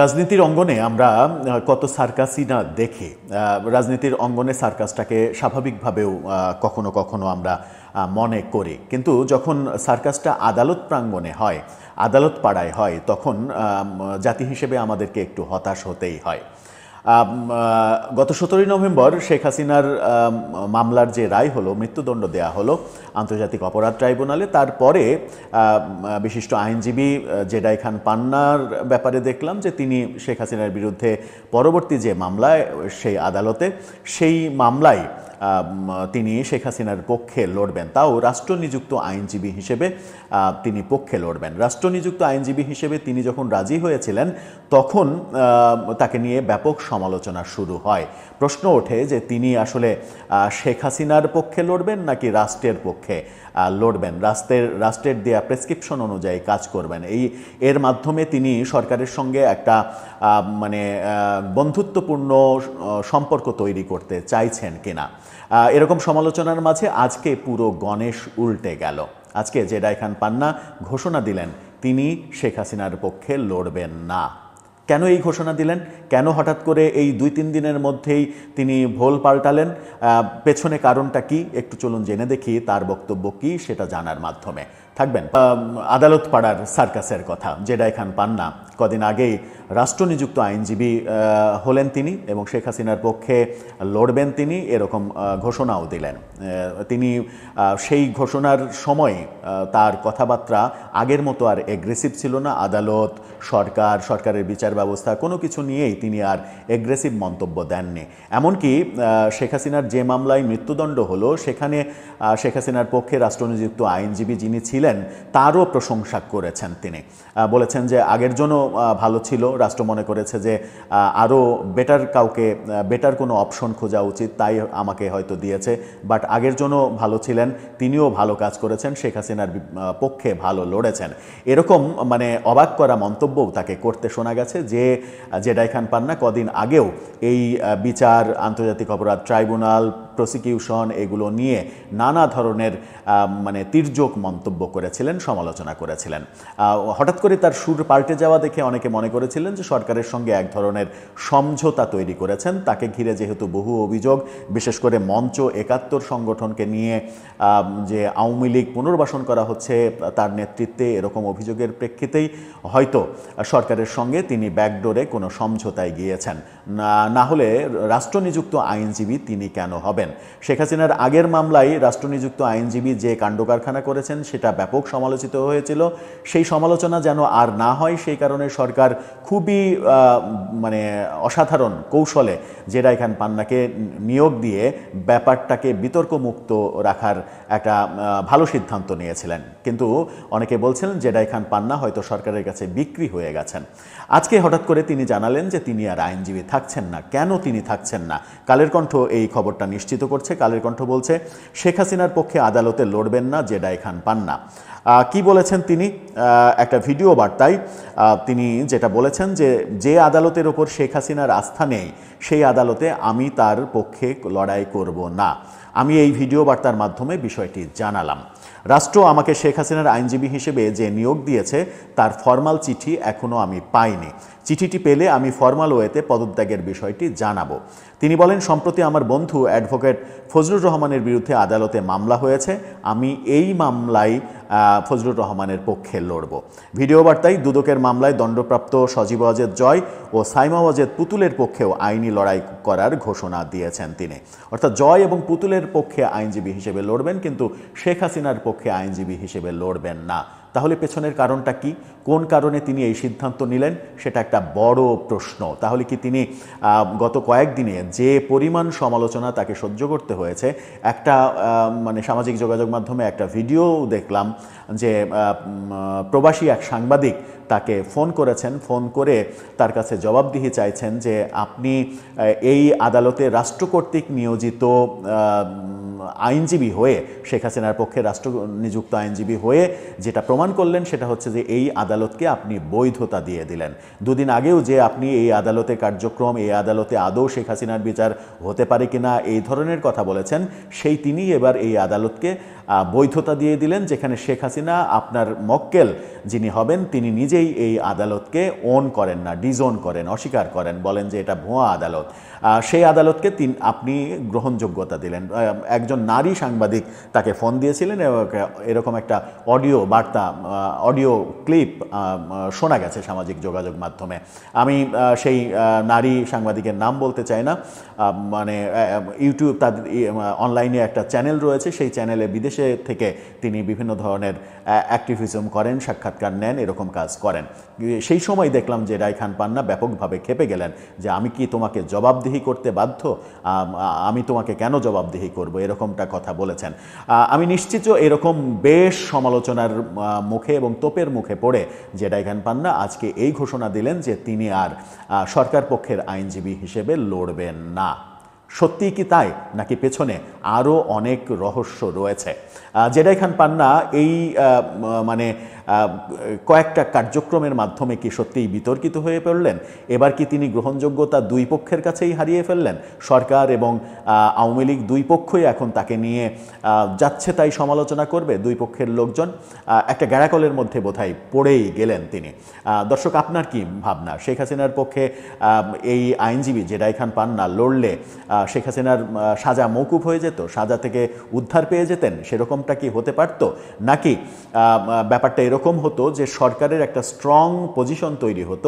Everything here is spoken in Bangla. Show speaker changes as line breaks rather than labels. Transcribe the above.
রাজনীতির অঙ্গনে আমরা কত সার্কাসই না দেখি রাজনীতির অঙ্গনে সার্কাসটাকে স্বাভাবিকভাবেও কখনো কখনো আমরা মনে করি। কিন্তু যখন সার্কাসটা আদালত প্রাঙ্গণে হয়, আদালত পাড়ায় হয়, তখন জাতি হিসেবে আমাদেরকে একটু হতাশ হতেই হয়। গত সতেরোই নভেম্বর শেখ হাসিনার মামলার যে রায় হলো, মৃত্যুদণ্ড দেয়া হলো আন্তর্জাতিক অপরাধ ট্রাইব্যুনালে, তারপরে বিশিষ্ট আইনজীবী, জেডাই খান পান্নার ব্যাপারে দেখলাম যে তিনি শেখ হাসিনার বিরুদ্ধে পরবর্তী যে মামলায়, সেই আদালতে, সেই মামলায় তিনি শেখ হাসিনার পক্ষে লড়বেন। তাও রাষ্ট্রনিযুক্ত আইনজীবী হিসেবে তিনি পক্ষে লড়বেন। রাষ্ট্রনিযুক্ত আইনজীবী হিসেবে তিনি যখন রাজি হয়েছিলেন, তখন তাকে নিয়ে ব্যাপক সমালোচনা শুরু হয়। প্রশ্ন ওঠে যে, তিনি আসলে শেখ হাসিনার পক্ষে লড়বেন নাকি রাষ্ট্রের পক্ষে লড়বেন? রাষ্ট্রের রাষ্ট্রের দেয়া প্রেসক্রিপশন অনুযায়ী কাজ করবেন। এই, এর মাধ্যমে তিনি সরকারের সঙ্গে একটা মানে বন্ধুত্বপূর্ণ সম্পর্ক তৈরি করতে চাইছেন কিনা। এরকম সমালোচনার মাঝে আজকে পুরো গণেশ উল্টে গেল। আজকে জেডাই খান পান্না ঘোষণা দিলেন, তিনি শেখ হাসিনার পক্ষে লড়বেন না। কেন এই ঘোষণা দিলেন? কেন হঠাৎ করে এই দুই তিন দিনের মধ্যেই তিনি ভোল পাল্টালেন? পেছনে কারণটা কি? একটু চলুন জেনে দেখি, তার বক্তব্য কি সেটা জানার মাধ্যমে। থাকবেন। আদালত পাড়ার সার্কাসের কথা, জেডাই খান পান্না, কদিন আগেই রাষ্ট্রনিযুক্ত আইনজীবী হলেন তিনি এবং শেখ হাসিনার পক্ষে লড়বেন তিনি, এরকম ঘোষণাও দিলেন। তিনি সেই ঘোষণার সময় তার কথাবার্তা আগের মতো আর এগ্রেসিভ ছিল না। আদালত, সরকার, সরকারের বিচার ব্যবস্থা, কোনো কিছু নিয়েই তিনি আর এগ্রেসিভ মন্তব্য দেননি। এমনকি শেখ হাসিনার যে মামলায় মৃত্যুদণ্ড হলো, সেখানে শেখ হাসিনার পক্ষে রাষ্ট্রনিযুক্ত আইনজীবী যিনি ছিলেন তারও প্রশংসা করেছেন তিনি। বলেছেন যে আগের জন্য ভালো ছিল। রাষ্ট্র মনে করেছে যে আরও বেটার কাউকে বেটার কোনো অপশন খোঁজা উচিত, তাই আমাকে হয়তো দিয়েছে। বাট আগের জন্য ভালো ছিলেন, তিনিও ভালো কাজ করেছেন। শেখ হাসিনার পক্ষে ভালো লড়েছেন। এরকম মানে অবাক করা মন্তব্যও তাকে করতে শোনা গেছে যে জেডাই খান পান্না কদিন আগেও এই বিচার, আন্তর্জাতিক অপরাধ ট্রাইব্যুনাল প্রসিকিউশন এগুলো নিয়ে নানা ধরনের মানে তির্যক মন্তব্য করেছিলেন, সমালোচনা করেছিলেন। হঠাৎ করে তার সুর পাল্টে যাওয়া দেখে অনেকে মনে করেছিলেন যে সরকারের সঙ্গে এক ধরনের সমঝোতা তৈরি করেছেন। তাকে ঘিরে যেহেতু বহু অভিযোগ, বিশেষ করে মঞ্চ একাত্তর সংগঠনকে নিয়ে যে আওয়ামী লীগ পুনর্বাসন করা হচ্ছে, তার নেতৃত্বে এরকম অভিযোগের প্রেক্ষিতেই হয়তো সরকারের সঙ্গে তিনি ব্যাকডোরে কোনো সমঝোতায় গিয়েছেন। না হলে রাষ্ট্রনিযুক্ত আইনজীবী তিনি কেন হবেন? শেখ হাসিনার আগের মামলায় রাষ্ট্রনিযুক্ত আইনজীবী যে কাণ্ডকারখানা করেছেন, সেটা ব্যাপক সমালোচিত হয়েছিল। সেই সমালোচনা যেন আর না হয়, সেই কারণে সরকার খুবই মানে অসাধারণ কৌশলে জেরাই খান পান্নাকে নিয়োগ দিয়ে ব্যাপারটাকে বিতর্কমুক্ত রাখার একটা ভালো সিদ্ধান্ত নিয়েছিলেন। কিন্তু অনেকে বলছেন জেডাই খান পান্না হয়তো সরকারের কাছে বিক্রি হয়ে গেছেন। আজকে হঠাৎ করে তিনি জানালেন যে তিনি আর আইনজীবী থাকছেন না। কেন তিনি থাকছেন না? কালের কণ্ঠ এই খবরটা নিশ্চিত করছে। কালের কণ্ঠ বলছে, শেখ হাসিনার পক্ষে আদালতে লড়বেন না জেডাই খান পান্না কি বলেছেন তিনি? একটা ভিডিও বার্তায় তিনি যেটা বলেছেন যে যে আদালতের ওপর শেখ হাসিনার আস্থা নেই, সেই আদালতে আমি তার পক্ষে লড়াই করব না। আমি এই ভিডিও বার্তার মাধ্যমে বিষয়টি জানালাম। রাষ্ট্র আমাকে শেখ হাসিনার আইনজীবী হিসেবে যে নিয়োগ দিয়েছে, তার ফরমাল চিঠি এখনও আমি পাইনি। চিঠিটি পেলে আমি ফরমাল ওয়েতে পদত্যাগের বিষয়টি জানাব। তিনি বলেন, সম্প্রতি আমার বন্ধু অ্যাডভোকেট ফজলুর রহমানের বিরুদ্ধে আদালতে মামলা হয়েছে। আমি এই মামলায় ফজলুর রহমানের পক্ষে লড়ব। ভিডিও বার্তায় দুদকের মামলায় দণ্ডপ্রাপ্ত সজীব অজেদ জয় ও সাইমা অজেদ পুতুলের পক্ষেও আইনি লড়াই করার ঘোষণা দিয়েছেন তিনি। অর্থাৎ জয় এবং পুতুলের পক্ষে আইনজীবী হিসেবে লড়বেন, কিন্তু শেখ হাসিনার পক্ষে আইনজীবী হিসেবে লড়বেন না। তাহলে পেছনের কারণটা কি? কোন কারণে তিনি এই সিদ্ধান্ত নিলেন? সেটা একটা বড় প্রশ্ন। তাহলে কি তিনি গত কয়েকদিনে যে পরিমাণ সমালোচনা তাকে সহ্য করতে হয়েছে, একটা মানে সামাজিক যোগাযোগ মাধ্যমে একটা ভিডিও দেখলাম যে প্রবাসী এক সাংবাদিক তাকে ফোন করেছেন। ফোন করে তার কাছে জবাবদিহি চাইছেন যে, আপনি এই আদালতে রাষ্ট্র কর্তৃক নিয়োজিত আইনজীবী হয়ে শেখ হাসিনার পক্ষে রাষ্ট্র নিযুক্ত আইনজীবী হয়ে যেটা প্রমাণ করলেন সেটা হচ্ছে যে এই আদালতকে আপনি বৈধতা দিয়ে দিলেন। দুদিন আগেও যে আপনি এই আদালতে কার্যক্রম, এই আদালতে আদৌ শেখ হাসিনার বিচার হতে পারে কিনা এই ধরনের কথা বলেছেন, সেই তিনি এবার এই আদালতকে বৈধতা দিয়ে দিলেন, যেখানে শেখ হাসিনা আপনার মক্কেল যিনি হবেন, তিনি নিজেই এই আদালতকে ওন করেন না ডিজোন করেন, অস্বীকার করেন, বলেন যে এটা ভুয়া আদালত। সেই আদালতকে তিন, আপনি গ্রহণযোগ্যতা দিলেন। একজন নারী সাংবাদিক তাকে ফোন দিয়েছিলেন, এবং এরকম একটা অডিও বার্তা অডিও ক্লিপ শোনা গেছে সামাজিক যোগাযোগ মাধ্যমে। আমি সেই নারী সাংবাদিকের নাম বলতে চাই না। মানে ইউটিউব তাদের অনলাইনে একটা চ্যানেল রয়েছে, সেই চ্যানেলে বিদেশে থেকে তিনি বিভিন্ন ধরনের অ্যাক্টিভিজম করেন, সাক্ষাৎকার নেন, এরকম কাজ করেন। সেই সময় দেখলাম যে রায় খান পান্না ব্যাপকভাবে খেপে গেলেন যে আমি কি তোমাকে জবাবদিহি করতে বাধ্য? আমি তোমাকে কেন জবাবদিহি করব? এরকমটা কথা বলেছেন। আমি নিশ্চিত এরকম বেশ সমালোচনার মুখে এবং তোপের মুখে পড়ে যে রায়খান পান্না আজকে এই ঘোষণা দিলেন যে তিনি আর সরকার পক্ষের আইনজীবী হিসেবে লড়বেন না। সত্যিই কি তাই? নাকি পেছনে আরও অনেক রহস্য রয়েছে? যেটা জেডাই খান পান্না এই মানে কয়েকটা কার্যক্রমের মাধ্যমে কি সত্যিই বিতর্কিত হয়ে পড়লেন? এবার কি তিনি গ্রহণযোগ্যতা দুই পক্ষের কাছেই হারিয়ে ফেললেন? সরকার এবং আওয়ামী লীগ দুই পক্ষই এখন তাকে নিয়ে যাচ্ছে তাই সমালোচনা করবে দুই পক্ষের লোকজন। একটা গ্যারাকলের মধ্যে বোধহয় পড়েই গেলেন তিনি। দর্শক, আপনার কি ভাবনা? শেখ হাসিনার পক্ষে এই আইনজীবী জেডাই খান পান্না লড়লে শেখ হাসিনার সাজা মৌকুফ হয়ে যেত? সাজা থেকে উদ্ধার পেয়ে যেতেন? সেরকমটা কি হতে পারত? নাকি ব্যাপারটা এরকম হতো যে সরকারের একটা স্ট্রং পজিশন তৈরি হতো।